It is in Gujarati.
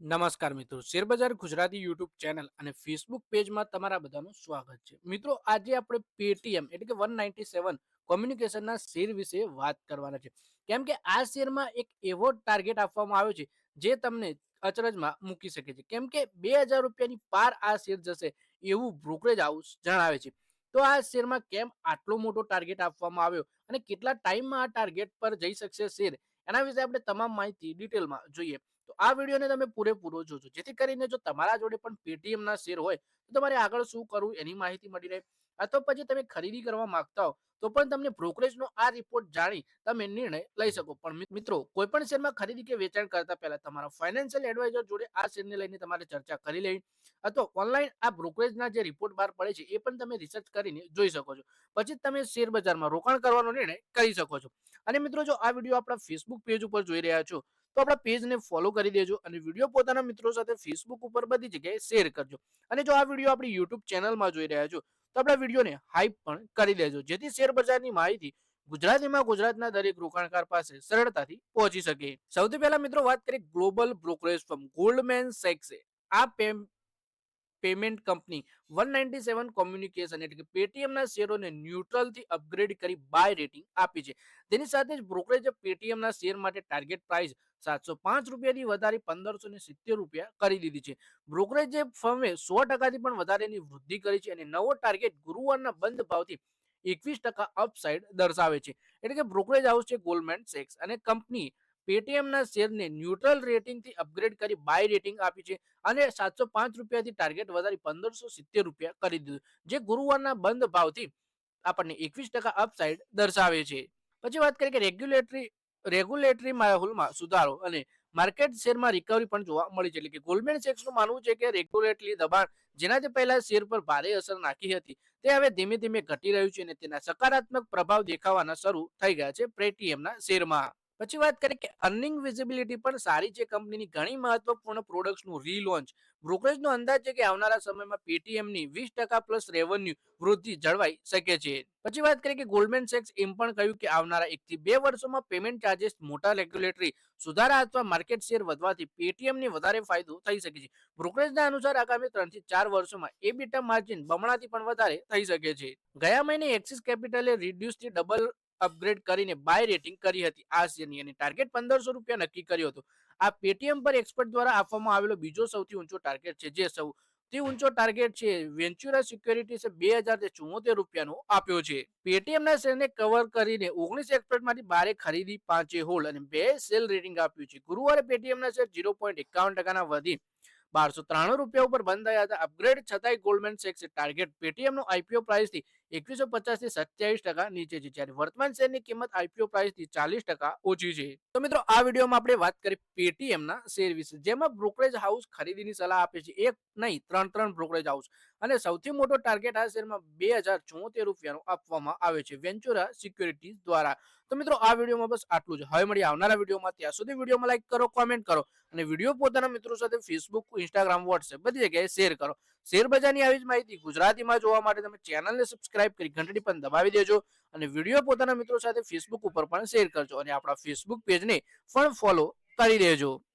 નમસ્કાર મિત્રો. શેરબજાર ગુજરાતી યુટ્યુબ ચેનલ અને ફેસબુક પેજમાં તમારા બધાનું સ્વાગત છે. મિત્રો, આજે આપણે પેટીએમ એટલે કે વન નાઇન્ટી સેવન કોમ્યુનિકેશનના શેર વિશે વાત કરવાના છે. કેમ કે આ શેરમાં એક એવો ટાર્ગેટ આપવામાં આવ્યો છે, જે તમને અચરજમાં મૂકી શકે છે. કેમ કે બે હજાર રૂપિયાની પાર આ શેર જશે એવું બ્રોકરેજ હાઉસ જણાવે છે. તો આ શેરમાં કેમ આટલો મોટો ટાર્ગેટ આપવામાં આવ્યો અને કેટલા ટાઈમમાં આ ટાર્ગેટ પર જઈ શકશે શેર? એના વિશે આપણે તમામ માહિતી ડિટેલમાં જોઈએ. આ વિડીયોને તમે પૂરેપૂરો જોજો. જેથી કરીને જો તમારા જોડે પણ પેટીએમ ના શેર હોય, તો તમારે આગળ શું કરવું એની માહિતી મળી રહે. અથવા પછી તમે ખરીદી કરવા માંગતા હો, તો પણ તમને બ્રોકરેજનો આ રિપોર્ટ જાણી તમે નિર્ણય લઈ શકો. પણ મિત્રો, કોઈ પણ શેરમાં ખરીદી કે વેચાણ કરતા પહેલા તમારા ફાઇનાન્શિયલ એડવાઇઝર જોડે આ શેરને લઈને તમારે ચર્ચા કરી લેવી. અથવા ઓનલાઈન આ બ્રોકરેજના જે રિપોર્ટ બહાર પડે છે, એ પણ તમે રિસર્ચ કરીને જોઈ શકો છો. પછી તમે શેર બજારમાં રોકાણ કરવાનો નિર્ણય કરી શકો છો. અને મિત્રો, જો આ વીડિયો આપણા ફેસબુક પેજ ઉપર જોઈ રહ્યા છો તો આપણા પેજને ફોલો કરી દેજો અને વીડિયો પોતાના મિત્રો સાથે ફેસબુક ઉપર બધી જગ્યાએ શેર કરજો. અને જો આ વીડિયો આપણી યુટ્યુબ ચેનલમાં જોઈ રહ્યા છો, તો આપણા વિડીયોને હાઈપ પણ કરી દેજો. જેથી શેર બજારની માહિતી ગુજરાતીમાં ગુજરાતના દરેક રોકાણકાર પાસે સરળતાથી પહોંચી શકે. સૌથી પહેલા મિત્રો વાત કરીએ ગ્લોબલ બ્રોકરેજ ફર્મ ગોલ્ડમેન સેક્સે આ pay payment company one ninety seven communication એટલે કે પેટીએમના શેરોને ન્યુટ્રલથી અપગ્રેડ કરી બાય રેટિંગ આપી છે. તેની સાથે જ બ્રોકરેજે પેટીએમના શેર માટે ટાર્ગેટ પ્રાઇસ સાતસો પાંચ રૂપિયાથી વધારી પંદરસો ને સિત્તેર રૂપિયા કરી દીધી છે. બ્રોકરેજે ફર્મે સો ટકાથી પણ વધારેની વૃદ્ધિ કરી છે અને નવો ટાર્ગેટ ગુરુવારના બંધ ભાવથી એકવીસ ટકા અપસાઇડ દર્શાવે છે. એટલે કે બ્રોકરેજ હાઉસ છે ગોલ્ડમેન સેક્સ અને કંપની પેટીએમના શેરને ન્યુટ્રલ રેટિંગથી અપગ્રેડ કરી બાય રેટિંગ આપી છે અને સાતસો પાંચ રૂપિયાથી ટાર્ગેટ વધારી પંદરસો સિત્તેર રૂપિયા કરી દીધું. જે ગુરુવારના બંધ ભાવથી આપણને એકવીસ ટકા અપસાઇડ દર્શાવે છે. પછી વાત કરીએ કે રેગ્યુલેટરી રેગ્યુલેટરી માહોલમાં સુધારો અને માર્કેટ શેરમાં રિકવરી પણ જોવા મળી છે. એટલે કે ગોલ્ડમેન સેક્સનું માનવું છે કે રેગ્યુલેટરી દબાણ જેનાથી પહેલા શેર પર ભારે અસર નાખી હતી, તે હવે ધીમે ધીમે ઘટી રહ્યું છે અને તેના સકારાત્મક પ્રભાવ દેખાવાના શરૂ થઈ ગયા છે પેટીએમના શેરમાં પછી વાત કરીએ કે અર્નિંગ વિઝિબિલિટી પણ સારી છે. કંપનીની ઘણી મહત્વપૂર્ણ પ્રોડક્ટ્સનું રીલોન્ચ બ્રોકરેજનો અંદાજ છે કે આવનારા સમયમાં પેટીએમની વીસ ટકા પ્લસ રેવન્યુ વૃદ્ધિ જળવાઈ શકે છે. પછી વાત કરીએ કે ગોલ્ડમેન સેક્સ એમ પણ કહ્યું કે આવનારા એકથી બે વર્ષોમાં પેમેન્ટ ચાર્જિસ મોટા રેગ્યુલેટરી સુધારા અથવા માર્કેટ શેર વધવાથી પેટીએમની વધારે ફાયદો થઈ શકે છે. બ્રોકરેજના અનુસાર આગામી ત્રણથી ચાર વર્ષોમાં એ બીટા માર્જિન બમણાથી પણ વધારે થઈ શકે છે. ગયા મહિને એક્સિસ કેપિટલે રિડ્યુસથી ડબલ અપગ્રેડ કરીને બાય રેટિંગ કરી હતી. આ શેરની અને ટાર્ગેટ પંદરસો રૂપિયા નક્કી કર્યો હતો. આ પેટીએમ પર એક્સપર્ટ દ્વારા આપવામાં આવેલો બીજો સૌથી ઊંચો ટાર્ગેટ છે, જે સૌથી ઊંચો ટાર્ગેટ છે વેન્ચ્યુરા સિક્યોરિટીસે બે હજાર ચુમ્મોતેર રૂપિયાનો આપ્યો છે. પેટીએમના શેરને કવર કરીને ઓગણીસ એક્સપર્ટમાંથી બારે ખરીદી, પાંચે હોલ્ડ અને બે સેલ રેટિંગ આપ્યું છે. ગુરુવારે પેટીએમના શેર ઝીરો પોઈન્ટ એકાવન ટકાના વધી બારસો ત્રાણું રૂપિયા ઉપર બંધ થયા હતા. અપગ્રેડ છતાંય ગોલ્ડમેન સેક્સે ટાર્ગેટ પેટીએમનો આઈપીઓ પ્રાઇસથી એકવીસો પચાસથી સત્યાવીસ ટકા નીચે છે. જ્યારે વર્તમાન શેરની કિંમત આઈપીઓ પ્રાઇસથી ચાલીસ ટકા ઓછી છે. તો મિત્રો, આ વિડીયોમાં આપણે વાત કરી પેટીએમના શેર વિશે. જેમાં બ્રોકરેજ હાઉસ ખરીદીની સલાહ આપે છે. એક નહીં, ત્રણ ત્રણ બ્રોકરેજ હાઉસ. અને સૌથી મોટો ટાર્ગેટ આ શેરમાં બે હજાર ચોતેર રૂપિયાનો આપવામાં આવે છે વેન્ચુરા સિક્યુરિટીઝ દ્વારા. તો મિત્રો, આ વિડીયોમાં બસ આટલું જ. હવે મળી આવનારા વિડીયોમાં. ત્યાં સુધી વિડીયોમાં લાઈક કરો કોમેન્ટ કરો. અને વીડિયો પોતાના મિત્રો સાથે ફેસબુક ઇન્સ્ટાગ્રામ વોટ્સએપ બધી જગ્યાએ શેર કરો. શેર બજારની આવી જ માહિતી ગુજરાતીમાં જોવા માટે તમે ચેનલને સબસ્ક્રાઇબ કરી ઘંટડી પણ દબાવી દેજો અને વીડિયો પોતાના મિત્રો સાથે ફેસબુક ઉપર પણ શેર કરજો અને આપણા ફેસબુક પેજને પણ ફોલો કરી દેજો.